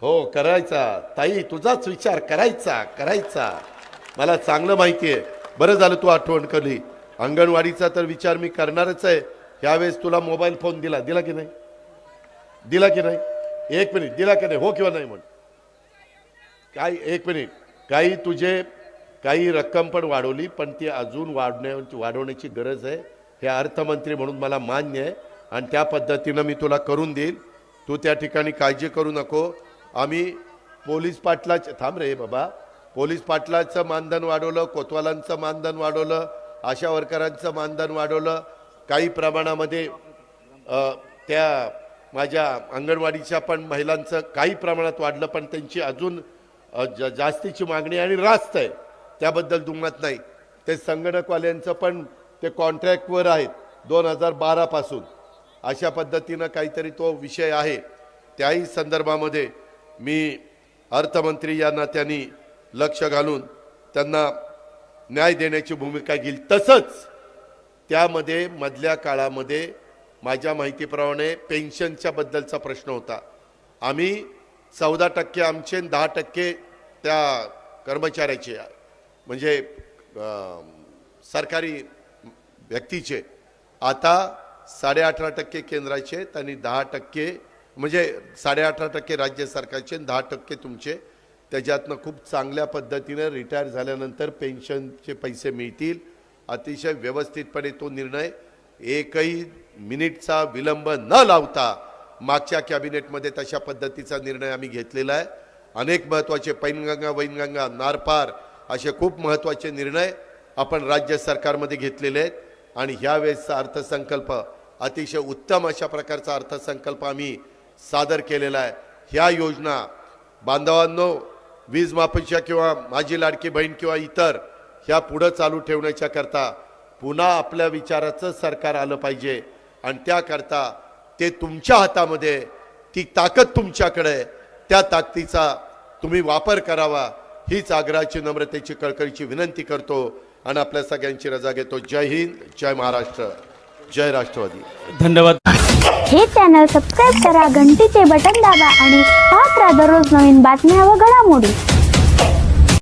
हो करायचा. ताई तुझाच विचार करायचा करायचा. मला चांगलं माहिती आहे. बरं झालं तू आठवण केली. अंगणवाडीचा तर विचार मी करणारच आहे. ह्यावेळेस तुला मोबाईल फोन दिला. दिला की नाही? दिला की नाही? एक मिनिट. दिला की नाही? हो किंवा नाही म्हण. काय? एक मिनिट. काही तुझे काही रक्कम पण वाढवली पण ती अजून वाढण्या वाढवण्याची गरज आहे. हे अर्थमंत्री म्हणून मला मान्य आहे. आणि त्या पद्धतीनं मी तुला करून देईल. तू त्या ठिकाणी काळजी करू नको. आम्ही पोलीस पाटलाच थांब रे बाबा. पोलीस पाटलाचं मानधन वाढवलं कोतवालांचं मानधन वाढवलं आशा वर्करांचं मानधन वाढवलं. काही प्रमाणामध्ये त्या माझ्या अंगणवाडीच्या पण महिलांचं काही प्रमाणात वाढलं पण त्यांची अजून जा ज जास्तीची मागणी आणि रास्त आहे. त्याबद्दल दुमत नाही. ते संगणकवाल्यांचं पण ते कॉन्ट्रॅक्टवर आहेत दोन हजार बारापासून. अशा पद्धतीनं काहीतरी तो विषय आहे. त्याही संदर्भामध्ये मी अर्थमंत्री या नात्याने लक्ष घालून त्यांना न्याय देण्याची भूमिका घेईल. तसंच त्यामध्ये मधल्या काळामध्ये माझ्या माहितीप्रमाणे पेन्शनच्या बद्दलचा प्रश्न होता. आम्ही चौदा टक्के आमचे दहा टक्के त्या कर्मचाऱ्याचे म्हणजे सरकारी व्यक्तीचे. आता साडेअठरा टक्के केंद्राचे आणि दहा टक्के म्हणजे साडेअठरा टक्के राज्य सरकारचे दहा टक्के तुमचे. त्याच्यातनं खूप चांगल्या पद्धतीनं रिटायर झाल्यानंतर पेन्शनचे पैसे मिळतील. अतिशय व्यवस्थितपणे तो निर्णय एकही मिनिटचा विलंब न लावता मागच्या कॅबिनेटमध्ये तशा पद्धतीचा निर्णय आम्ही घेतलेला आहे. अनेक महत्त्वाचे पैनगंगा वैनगंगा नारपार असे खूप महत्त्वाचे निर्णय आपण राज्य सरकारमध्ये घेतलेले आहेत. आणि ह्यावेळेसचा अर्थसंकल्प अतिशय उत्तम अशा प्रकारचा अर्थसंकल्प आम्ही सादर केलेला आहे. ह्या योजना बांधवांनो वीज माफीच्या किंवा माझी लाडकी बहीण किंवा इतर ह्या पुढं चालू ठेवण्याच्या करता पुन्हा आपल्या विचाराचं सरकार आलं पाहिजे. आणि त्याकरता ते तुमच्या हातामध्ये ती ताकद तुमच्याकडे त्या ताकदीचा तुम्ही वापर करावा. हीच आग्रहाची नम्रतेची कळकळीची विनंती करतो आणि आपल्या सगळ्यांची रजा घेतो. जय हिंद जय महाराष्ट्र जय राष्ट्रवादी. धन्यवाद. हे चॅनल सबस्क्राईब करा घंटीचे बटन दाबा आणि पाहत राहा दररोज नवीन बातम्या व घडामोडी.